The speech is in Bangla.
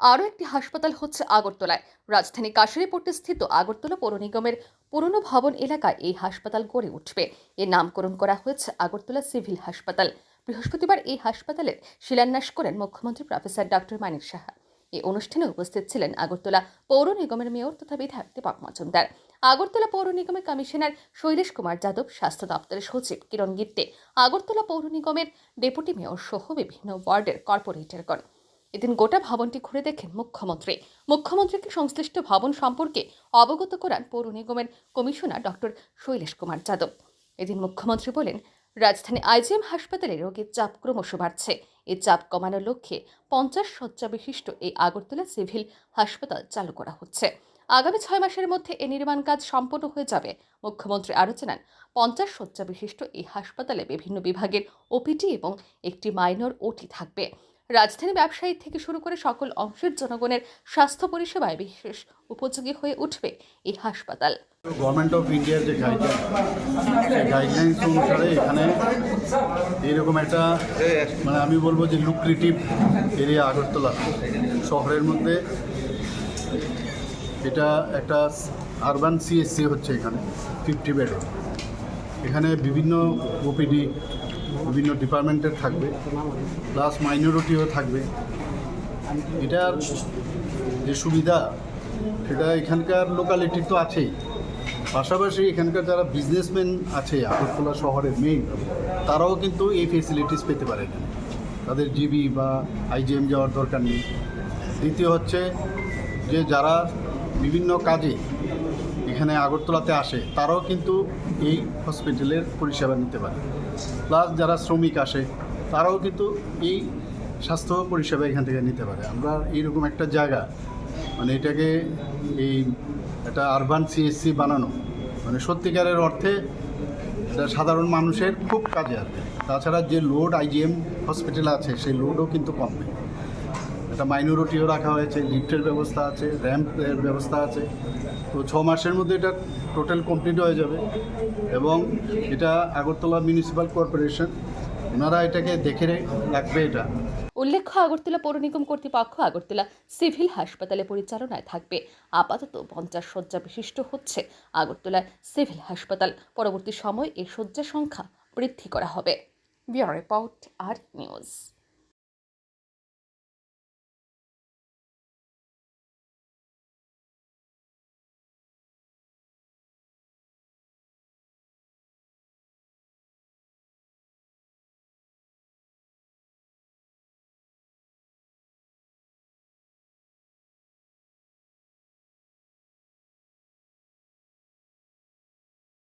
আরও একটি হাসপাতাল হচ্ছে আগরতলায়। রাজধানী কাশিরিপট্টি স্থিত আগরতলা পৌর নিগমের পুরনো ভবন এলাকায় এই হাসপাতাল গড়ে উঠবে। এর নামকরণ করা হয়েছে আগরতলা সিভিল হাসপাতাল। বৃহস্পতিবার এই হাসপাতালের শিলান্যাস করেন মুখ্যমন্ত্রী প্রফেসর ডক্টর মানিক সাহা। এই অনুষ্ঠানে উপস্থিত ছিলেন আগরতলা পৌর নিগমের মেয়র তথা বিধায়ক দীপক মজুমদার। আগরতলা পৌর নিগমের কমিশনার শৈলেশ কুমার যাদব, স্বাস্থ্য দপ্তরের সচিব কিরণ গিত্তে আগরতলা পৌর নিগমের ডেপুটি মেয়র সহ বিভিন্ন ওয়ার্ডের কর্পোরেটরগণ। এদিন গোটা ভবনটি ঘুরে দেখেন মুখ্যমন্ত্রী। মুখ্যমন্ত্রীকে সংশ্লিষ্ট ভবন সম্পর্কে অবগত করান পৌর নিগমের কমিশনার ডক্টর শৈলেশ কুমার যাদব। এদিন মুখ্যমন্ত্রী বলেন, রাজধানী আইজিএম হাসপাতালে রোগীর চাপ ক্রমশ বাড়ছে। এ চাপ কমানোর লক্ষ্যে পঞ্চাশ শয্যা বিশিষ্ট এই আগরতলা সিভিল হাসপাতাল চালু করা হচ্ছে। আগামী ছয় মাসের মধ্যে এ নির্মাণ কাজ সম্পন্ন হয়ে যাবে। মুখ্যমন্ত্রী আরও জানান, পঞ্চাশ শয্যা বিশিষ্ট এই হাসপাতালে বিভিন্ন বিভাগের ওপিটি এবং একটি মাইনর ওটি থাকবে। রাজধানী ব্যবসায়ী থেকে শুরু করে সকল অংশের জনগণের স্বাস্থ্য পরিষেবায় বিশেষ উপযোগী হয়ে উঠবে এই হাসপাতাল। গভর্নমেন্ট অফ ইন্ডিয়ার যে গাইডলাইন গাইডলাইন্স অনুসারে এখানে এইরকম একটা মানে আমি বলব যে লুক্রেটিভ এরিয়া আগরতলা শহরের মধ্যে এটা একটা আরবান সিএসসি হচ্ছে এখানে ফিফটি বেড এখানে বিভিন্ন ওপিডি বিভিন্ন ডিপার্টমেন্টের থাকবে, প্লাস মাইনরিটিও থাকবে। এটার যে সুবিধা, সেটা এখানকার লোকালিটি তো আছেই। পাশাপাশি এখানকার যারা বিজনেসম্যান আছে, আগরতলা শহরের মেইন তারাও কিন্তু এই ফেসিলিটিস পেতে পারে এখানে। তাদের জিবি বা আইজিএম যাওয়ার দরকার নেই। দ্বিতীয় হচ্ছে যে যারা বিভিন্ন কাজে এখানে আগরতলাতে আসে, তারাও কিন্তু এই হসপিটালের পরিষেবা নিতে পারে। প্লাস যারা শ্রমিক আসে, তারাও কিন্তু এই স্বাস্থ্য পরিষেবা এখান থেকে নিতে পারে। আমরা এইরকম একটা জায়গা মানে এটাকে এই একটা আরবান সিএসসি বানানো মানে সত্যিকারের অর্থে এটা সাধারণ মানুষের খুব কাজে আসবে। তাছাড়া যে লোড আইজিএম হসপিটাল আছে, সেই লোডও কিন্তু কমবে। একটা মাইনরিটিও রাখা হয়েছে, লিফটের ব্যবস্থা আছে র্যাম্পের ব্যবস্থা আছে। তো ছ মাসের মধ্যে এটা টোটাল কমপ্লিট হয়ে যাবে এবং এটা আগরতলা মিউনিসিপ্যাল কর্পোরেশন ওনারা এটাকে দেখে রাখবে এটা। উল্লেখ্য, আগরতলা পৌর নিগম কর্তৃপক্ষ আগরতলা সিভিল হাসপাতালে পরিচালনায় থাকবে। আপাতত পঞ্চাশ শয্যা বিশিষ্ট হচ্ছে আগরতলা সিভিল হাসপাতাল। পরবর্তী সময় এই শয্যা সংখ্যা বৃদ্ধি করা হবে। বিয়ার রিপোর্ট আর নিউজ।